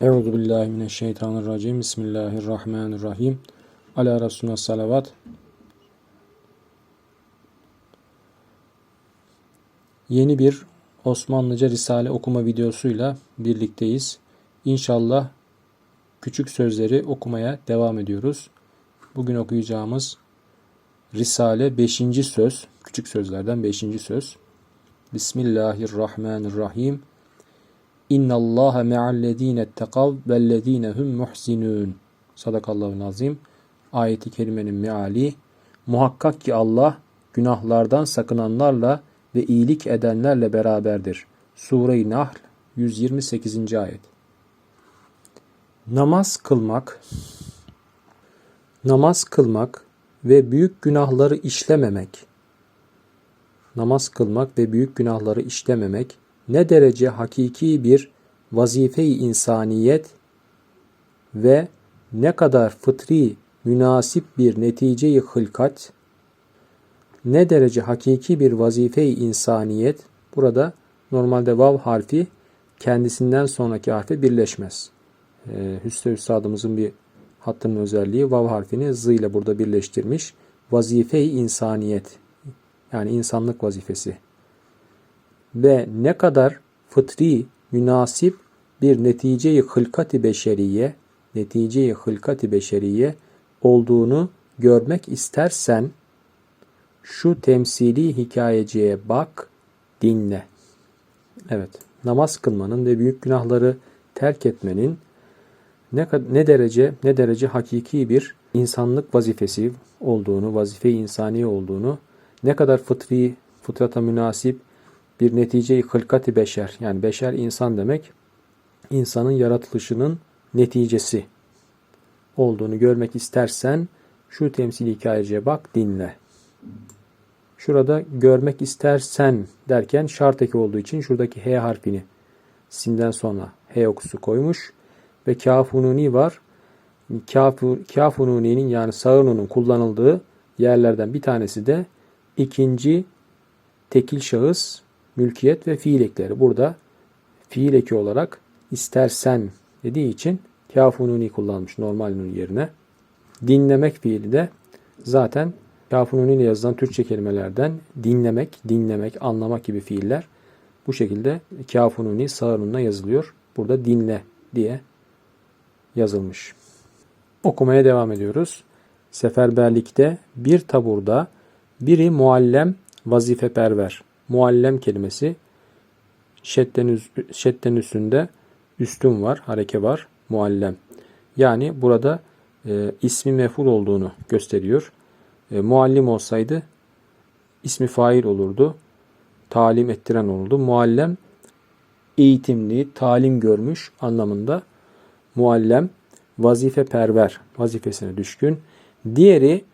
Euzu billahi mineşşeytanirracim. Bismillahirrahmanirrahim. Ala Resulüne salavat. Yeni bir Osmanlıca Risale okuma videosuyla birlikteyiz. İnşallah küçük sözleri okumaya devam ediyoruz. Bugün okuyacağımız Risale 5. söz. Küçük sözlerden 5. söz. Bismillahirrahmanirrahim. İnna Allaha me'allezine ettekav vellezine hum muhsinun. Sadakallahu azim. Ayeti kerimenin meali muhakkak ki Allah günahlardan sakınanlarla ve iyilik edenlerle beraberdir. Sure-i Nahl 128. ayet. Namaz kılmak namaz kılmak ve büyük günahları işlememek namaz kılmak ve büyük günahları işlememek ne derece hakiki bir vazife-i insaniyet ve ne kadar fıtri münasip bir netice-i hılkat, ne derece hakiki bir vazife-i insaniyet, burada normalde vav harfi kendisinden sonraki harfe birleşmez. Ee, Hüsnü Üstadımızın bir hattının özelliği vav harfini z ile burada birleştirmiş. Vazife-i insaniyet yani insanlık vazifesi ve ne kadar fıtri, münasip bir netice-i hılkat-i beşeriye, netice-i hılkat-i beşeriye olduğunu görmek istersen şu temsili hikayeciye bak, dinle. Evet, namaz kılmanın ve büyük günahları terk etmenin ne, ne derece ne derece hakiki bir insanlık vazifesi olduğunu, vazife-i insani olduğunu, ne kadar fıtri, fıtrata münasip bir netice-i hılkati beşer yani beşer insan demek insanın yaratılışının neticesi olduğunu görmek istersen şu temsil hikayeciye bak dinle. Şurada görmek istersen derken şart eki olduğu için şuradaki H harfini sinden sonra H okusu koymuş ve kafununi var. Kafu, kafununi'nin yani sağınunun kullanıldığı yerlerden bir tanesi de ikinci tekil şahıs mülkiyet ve fiil ekleri. Burada fiil eki olarak istersen dediği için kafununi kullanmış normal nun yerine. Dinlemek fiili de zaten kafununi ile yazılan Türkçe kelimelerden dinlemek, dinlemek, anlamak gibi fiiller bu şekilde kafununi sağırunla yazılıyor. Burada dinle diye yazılmış. Okumaya devam ediyoruz. Seferberlikte bir taburda biri muallem vazifeperver muallem kelimesi şedden, üstünde üstün var, hareke var, muallem. Yani burada e, ismi meful olduğunu gösteriyor. E, muallim olsaydı ismi fail olurdu. Talim ettiren olurdu. Muallem eğitimli, talim görmüş anlamında muallem vazife perver, vazifesine düşkün. Diğeri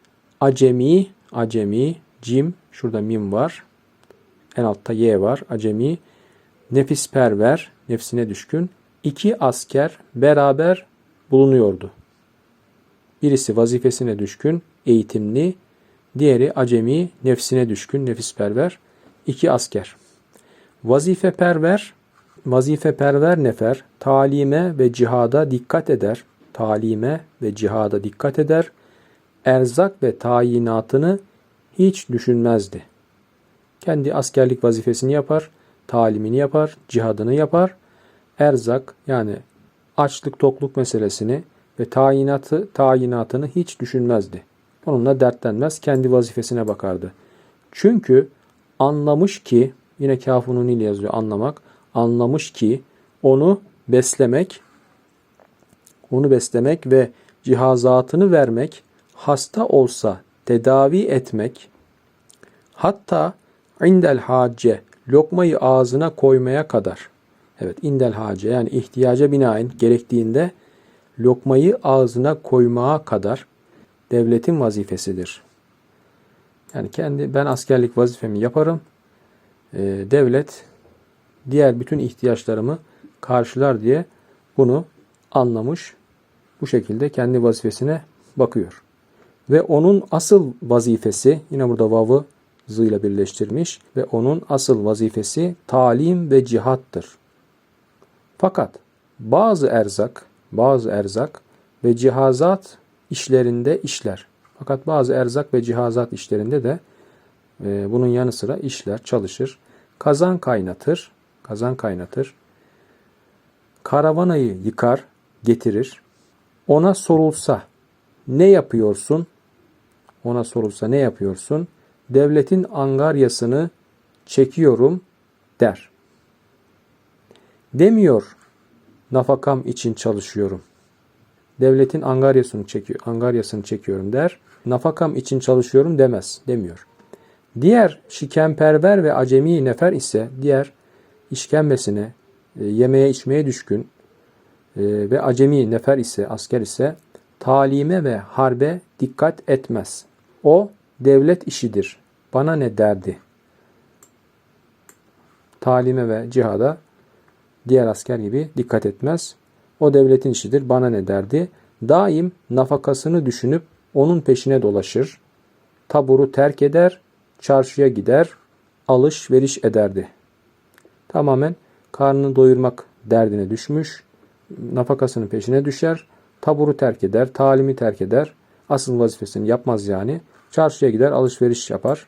acemi, acemi, cim, şurada mim var. En altta Y var. Acemi. Nefis perver. Nefsine düşkün. İki asker beraber bulunuyordu. Birisi vazifesine düşkün, eğitimli. Diğeri acemi, nefsine düşkün, nefisperver. İki asker. Vazifeperver, vazifeperver nefer talime ve cihada dikkat eder. Talime ve cihada dikkat eder. Erzak ve tayinatını hiç düşünmezdi. Kendi askerlik vazifesini yapar, talimini yapar, cihadını yapar. Erzak yani açlık tokluk meselesini ve tayinatı tayinatını hiç düşünmezdi. Onunla dertlenmez, kendi vazifesine bakardı. Çünkü anlamış ki yine kafunun ile yazıyor anlamak. Anlamış ki onu beslemek, onu beslemek ve cihazatını vermek, hasta olsa tedavi etmek, hatta indel hace lokmayı ağzına koymaya kadar. Evet indel hace yani ihtiyaca binaen gerektiğinde lokmayı ağzına koymaya kadar devletin vazifesidir. Yani kendi ben askerlik vazifemi yaparım. Ee, devlet diğer bütün ihtiyaçlarımı karşılar diye bunu anlamış. Bu şekilde kendi vazifesine bakıyor. Ve onun asıl vazifesi yine burada vav'ı z ile birleştirmiş ve onun asıl vazifesi talim ve cihattır. Fakat bazı erzak, bazı erzak ve cihazat işlerinde işler. Fakat bazı erzak ve cihazat işlerinde de e, bunun yanı sıra işler, çalışır. Kazan kaynatır, kazan kaynatır. Karavanayı yıkar, getirir. Ona sorulsa ne yapıyorsun? Ona sorulsa ne yapıyorsun? Devletin angaryasını çekiyorum der. Demiyor nafakam için çalışıyorum. Devletin angaryasını çekiyor, angaryasını çekiyorum der. Nafakam için çalışıyorum demez, demiyor. Diğer şikenperver ve acemi nefer ise diğer işkembesine, e, yemeğe içmeye düşkün e, ve acemi nefer ise asker ise talime ve harbe dikkat etmez. O devlet işidir. Bana ne derdi? Talime ve cihada diğer asker gibi dikkat etmez. O devletin işidir. Bana ne derdi? Daim nafakasını düşünüp onun peşine dolaşır. Taburu terk eder, çarşıya gider, alışveriş ederdi. Tamamen karnını doyurmak derdine düşmüş, nafakasının peşine düşer, taburu terk eder, talimi terk eder, asıl vazifesini yapmaz yani. Çarşıya gider, alışveriş yapar.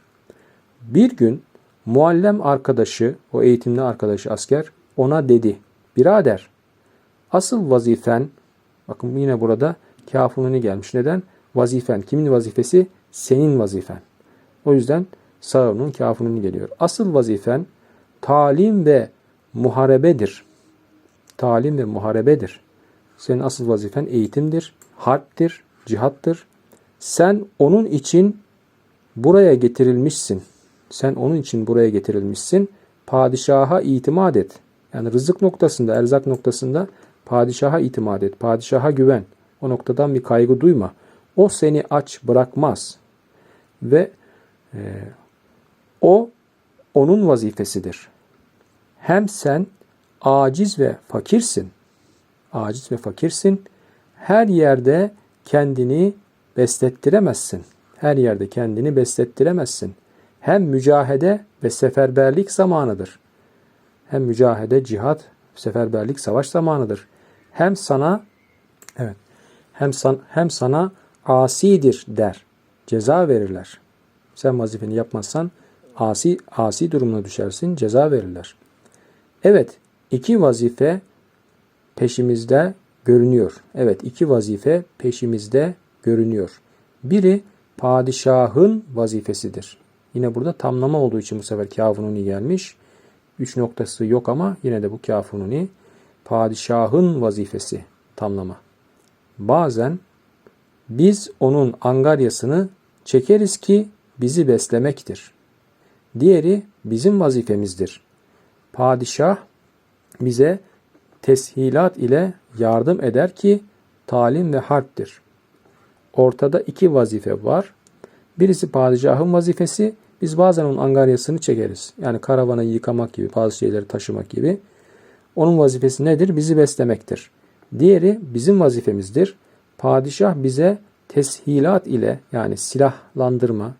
Bir gün muallem arkadaşı, o eğitimli arkadaşı asker ona dedi. Birader, asıl vazifen, bakın yine burada kafununi gelmiş. Neden? Vazifen. Kimin vazifesi? Senin vazifen. O yüzden sağının kafununi geliyor. Asıl vazifen talim ve muharebedir. Talim ve muharebedir. Senin asıl vazifen eğitimdir, harptir, cihattır. Sen onun için buraya getirilmişsin. Sen onun için buraya getirilmişsin. Padişaha itimat et. Yani rızık noktasında, erzak noktasında padişaha itimat et. Padişaha güven. O noktadan bir kaygı duyma. O seni aç bırakmaz. Ve e, o onun vazifesidir. Hem sen aciz ve fakirsin. Aciz ve fakirsin. Her yerde kendini beslettiremezsin. Her yerde kendini beslettiremezsin. Hem mücahede ve seferberlik zamanıdır. Hem mücahede, cihat, seferberlik, savaş zamanıdır. Hem sana evet, hem san, hem sana asidir der. Ceza verirler. Sen vazifeni yapmazsan asi asi durumuna düşersin, ceza verirler. Evet, iki vazife peşimizde görünüyor. Evet, iki vazife peşimizde görünüyor. Biri padişahın vazifesidir. Yine burada tamlama olduğu için bu sefer kafununi gelmiş. Üç noktası yok ama yine de bu kafununi. Padişahın vazifesi tamlama. Bazen biz onun angaryasını çekeriz ki bizi beslemektir. Diğeri bizim vazifemizdir. Padişah bize teshilat ile yardım eder ki talim ve harptir. Ortada iki vazife var. Birisi padişahın vazifesi. Biz bazen onun angaryasını çekeriz. Yani karavanı yıkamak gibi, bazı şeyleri taşımak gibi. Onun vazifesi nedir? Bizi beslemektir. Diğeri bizim vazifemizdir. Padişah bize teshilat ile yani silahlandırma,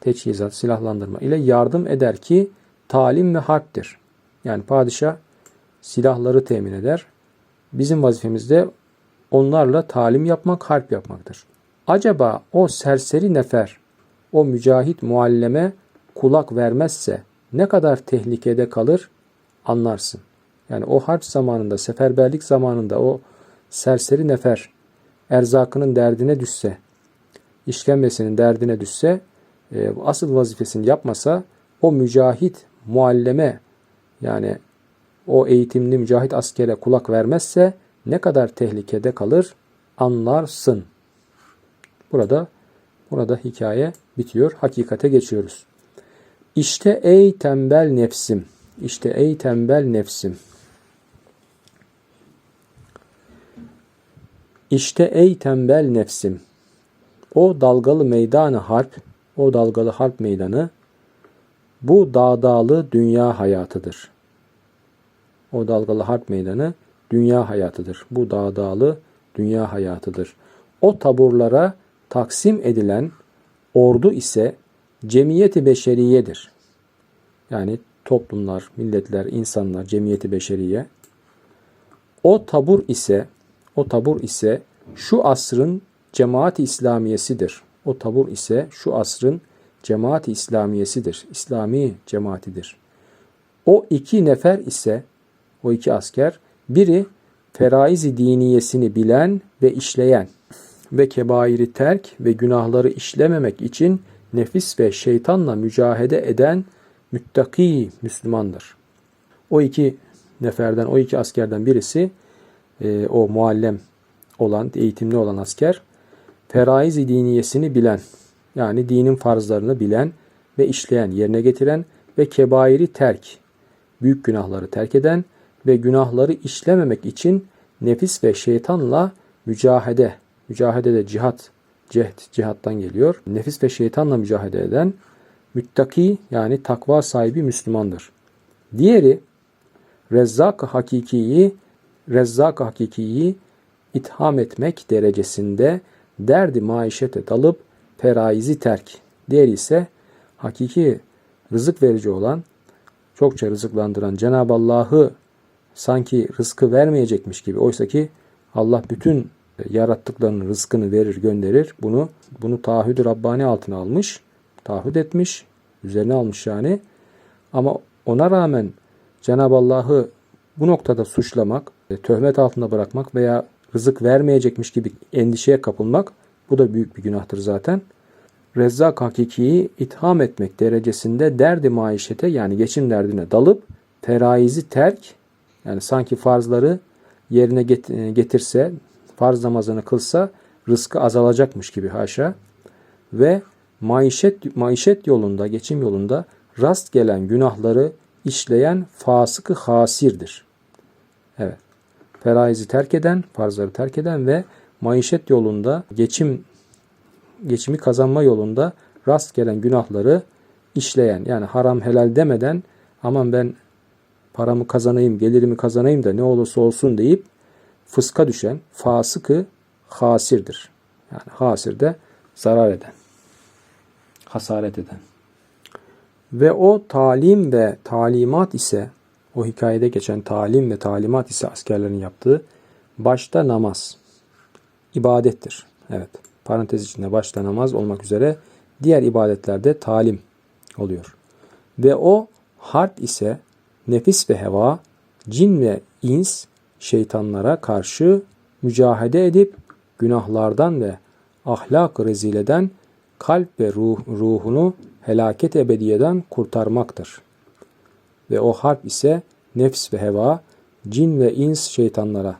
teçhizat, silahlandırma ile yardım eder ki talim ve harptir. Yani padişah silahları temin eder. Bizim vazifemiz de onlarla talim yapmak, harp yapmaktır. Acaba o serseri nefer, o mücahit mualleme kulak vermezse ne kadar tehlikede kalır anlarsın. Yani o harp zamanında, seferberlik zamanında o serseri nefer erzakının derdine düşse, işkembesinin derdine düşse, e, asıl vazifesini yapmasa o mücahit mualleme yani o eğitimli mücahit askere kulak vermezse ne kadar tehlikede kalır anlarsın. Burada burada hikaye bitiyor. Hakikate geçiyoruz. İşte ey tembel nefsim. İşte ey tembel nefsim. İşte ey tembel nefsim. O dalgalı meydanı harp, o dalgalı harp meydanı bu dağdağlı dünya hayatıdır. O dalgalı harp meydanı dünya hayatıdır. Bu dağdağlı dünya hayatıdır. O taburlara taksim edilen ordu ise cemiyeti beşeriyedir. Yani toplumlar, milletler, insanlar, cemiyeti beşeriye. O tabur ise o tabur ise şu asrın cemaat-i İslamiyesidir. O tabur ise şu asrın cemaat-i İslamiyesidir. İslami cemaatidir. O iki nefer ise o iki asker biri feraiz-i diniyesini bilen ve işleyen ve kebairi terk ve günahları işlememek için nefis ve şeytanla mücahede eden müttaki Müslümandır. O iki neferden, o iki askerden birisi e, o muallem olan, eğitimli olan asker feraiz-i diniyesini bilen, yani dinin farzlarını bilen ve işleyen, yerine getiren ve kebairi terk, büyük günahları terk eden ve günahları işlememek için nefis ve şeytanla mücahede, mücahede de cihat, cehd, cihattan geliyor. Nefis ve şeytanla mücahede eden müttaki yani takva sahibi Müslümandır. Diğeri Rezzak hakikiyi Rezzak hakikiyi itham etmek derecesinde derdi maişete dalıp feraizi terk. Diğeri ise hakiki rızık verici olan, çokça rızıklandıran Cenab-ı Allah'ı sanki rızkı vermeyecekmiş gibi. Oysa ki Allah bütün yarattıklarının rızkını verir, gönderir. Bunu bunu taahhüd-ü Rabbani altına almış, taahhüt etmiş, üzerine almış yani. Ama ona rağmen Cenab-ı Allah'ı bu noktada suçlamak, e, töhmet altında bırakmak veya rızık vermeyecekmiş gibi endişeye kapılmak bu da büyük bir günahtır zaten. Rezzak hakikiyi itham etmek derecesinde derdi maişete yani geçim derdine dalıp feraizi terk yani sanki farzları yerine e, getirse, farz namazını kılsa rızkı azalacakmış gibi haşa ve maişet maişet yolunda, geçim yolunda rast gelen günahları işleyen fasıkı hasirdir. Evet. Feraizi terk eden, farzları terk eden ve maişet yolunda, geçim geçimi kazanma yolunda rast gelen günahları işleyen yani haram helal demeden aman ben paramı kazanayım, gelirimi kazanayım da ne olursa olsun deyip fıska düşen fasıkı hasirdir. Yani hasir de zarar eden, hasaret eden. Ve o talim ve talimat ise o hikayede geçen talim ve talimat ise askerlerin yaptığı başta namaz, ibadettir. Evet, parantez içinde başta namaz olmak üzere diğer ibadetlerde talim oluyor. Ve o harp ise nefis ve heva, cin ve ins, şeytanlara karşı mücahede edip günahlardan ve ahlak rezileden kalp ve ruh, ruhunu helaket ebediyeden kurtarmaktır. Ve o harp ise nefs ve heva, cin ve ins şeytanlara,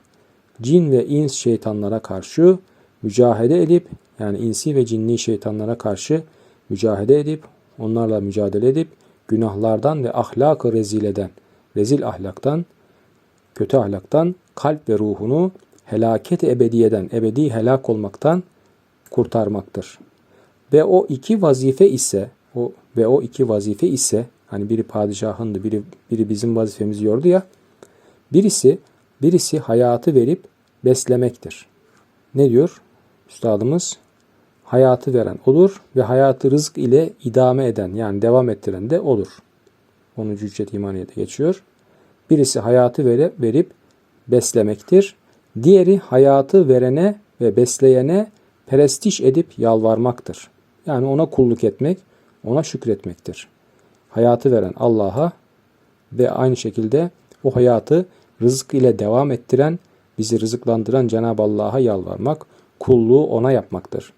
cin ve ins şeytanlara karşı mücahede edip, yani insi ve cinni şeytanlara karşı mücahede edip, onlarla mücadele edip, günahlardan ve ahlak-ı rezileden, rezil ahlaktan, kötü ahlaktan kalp ve ruhunu helaket ebediyeden, ebedi helak olmaktan kurtarmaktır. Ve o iki vazife ise o ve o iki vazife ise hani biri padişahındı, biri biri bizim vazifemizi yordu ya. Birisi birisi hayatı verip beslemektir. Ne diyor üstadımız? Hayatı veren olur ve hayatı rızk ile idame eden yani devam ettiren de olur. 10. Hüccet İmaniye'de geçiyor. Birisi hayatı verip, verip beslemektir. Diğeri hayatı verene ve besleyene perestiş edip yalvarmaktır. Yani ona kulluk etmek, ona şükretmektir. Hayatı veren Allah'a ve aynı şekilde o hayatı rızık ile devam ettiren, bizi rızıklandıran Cenab-ı Allah'a yalvarmak, kulluğu ona yapmaktır.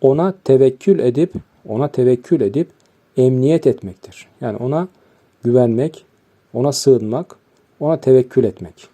Ona tevekkül edip, ona tevekkül edip emniyet etmektir. Yani ona güvenmek, ona sığınmak, ona tevekkül etmek.